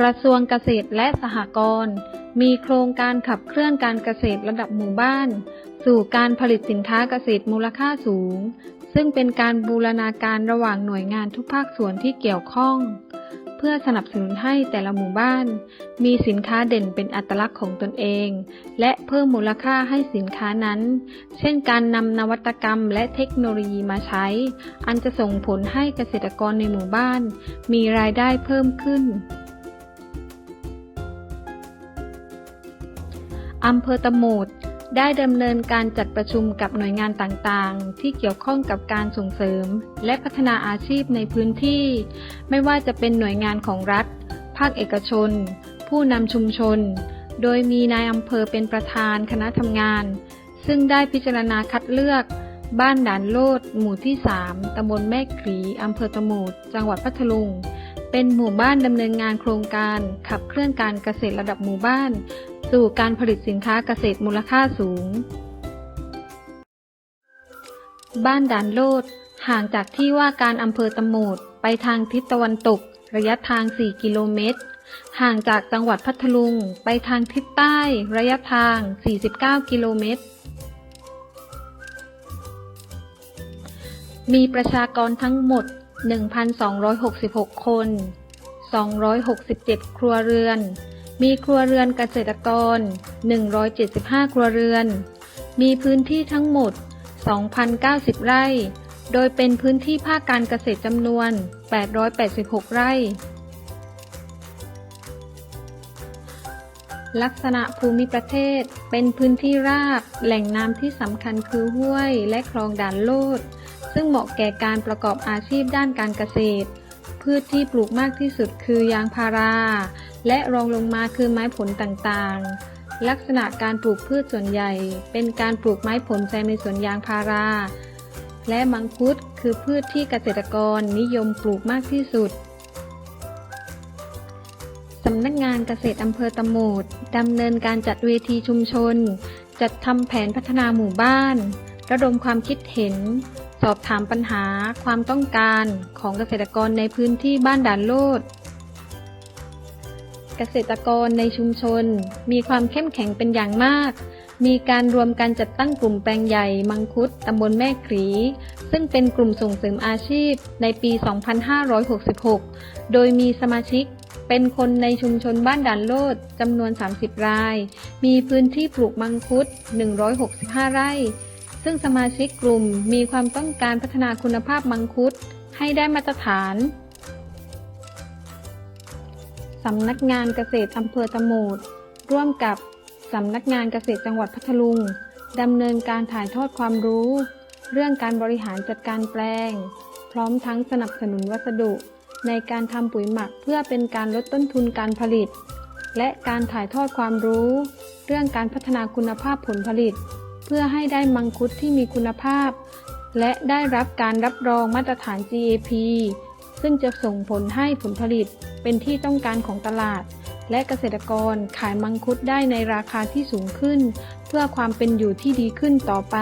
กระทรวงเกษตรและสหกรณ์มีโครงการขับเคลื่อนการเกษตรระดับหมู่บ้าน สู่การผลิตสินค้าเกษตรมูลค่าสูง ซึ่งเป็นการบูรณาการระหว่างหน่วยงานทุกภาคส่วนที่เกี่ยวข้อง เพื่อสนับสนุนให้แต่ละหมู่บ้าน มีสินค้าเด่นเป็นอัตลักษณ์ของตนเอง และเพิ่มมูลค่าให้สินค้านั้น เช่นการนำนวัตกรรมและเทคโนโลยีมาใช้ อันจะส่งผลให้เกษตรกรในหมู่บ้าน มีรายได้เพิ่มขึ้น อำเภอตะโหมดได้ดำเนินการจัดประชุมกับหน่วยงานต่างๆ ที่เกี่ยวข้องกับการส่งเสริม และพัฒนาอาชีพในพื้นที่ ไม่ว่าจะเป็นหน่วยงานของรัฐ ภาคเอกชน ผู้นำชุมชน โดยมีนายอำเภอเป็นประธานคณะทำงาน ซึ่งได้พิจารณาคัดเลือก บ้านด่านโลด หมู่ที่ 3ตำบลแม่ขรีอำเภอตะโหมด จังหวัดพัทลุงเป็นหมู่บ้านดำเนินงานโครงการขับเคลื่อนการเกษตรระดับหมู่บ้าน สู่การผลิตสินค้าเกษตรมูลค่าสูง บ้านด่านโลด ห่างจากที่ว่าการอำเภอตะโหมด ไปทางทิศตะวันตก ระยะทาง 4 กิโลเมตร ห่างจากจังหวัดพัทลุง ไปทางทิศใต้ ระยะทาง 49 กิโลเมตร มีประชากรทั้งหมด 1,266 คน 267 ครัวเรือน มีครัวเรือนเกษตรกร 175 ครัวเรือน มีพื้นที่ทั้งหมด 2,090 ไร่ โดยเป็นพื้นที่ภาคการเกษตรจำนวน 886 ไร่ ลักษณะภูมิประเทศเป็นพื้นที่ราบ แหล่งน้ำที่สำคัญคือห้วยและคลองด่านโลด ซึ่งเหมาะแก่การประกอบอาชีพด้านการเกษตร พืชที่ปลูกมากที่สุดคือยางพารา และรองลงมาคือไม้ผลต่างๆ ลักษณะการปลูกพืชส่วนใหญ่ เป็นการปลูกไม้ผลแซมในสวนยางพารา และมังคุดคือพืชที่เกษตรกรนิยมปลูกมากที่สุดสำนักงานเกษตรอำเภอตะโหมดดำเนินการจัดเวทีชุมชน จัดทำแผนพัฒนาหมู่บ้าน ระดมความคิดเห็น สอบถามปัญหาความต้องการของเกษตรกรในพื้นที่บ้านด่านโลด เกษตรกรในชุมชน มีความเข้มแข็งเป็นอย่างมาก มีการรวมกันจัดตั้งกลุ่มแปลงใหญ่ มังคุดตำบลแม่ขรีซึ่งเป็นกลุ่มส่งเสริมอาชีพในปี 2566 โดยมีสมาชิกเป็นคนในชุมชนบ้านด่านโลดจำนวน 30 ราย มีพื้นที่ปลูกมังคุด 165 ไร่ ซึ่งสมาชิกกลุ่มมีความต้องการพัฒนาคุณภาพมังคุดให้ได้มาตรฐาน สำนักงานเกษตรอำเภอตะโหมด ร่วมกับสำนักงานเกษตรจังหวัดพัทลุงดำเนินการถ่ายทอดความรู้ เรื่องการบริหารจัดการแปลง พร้อมทั้งสนับสนุนวัสดุ ในการทำปุ๋ยหมักเพื่อเป็นการลดต้นทุนการผลิต และการถ่ายทอดความรู้ เรื่องการพัฒนาคุณภาพผลผลิต เพื่อให้ได้มังคุดที่มีคุณภาพ และได้รับการรับรองมาตรฐาน GAP ซึ่งจะส่งผลให้ผลผลิตเป็นที่ต้องการของตลาด และเกษตรกรขายมังคุดได้ในราคาที่สูงขึ้น เพื่อความเป็นอยู่ที่ดีขึ้นต่อไป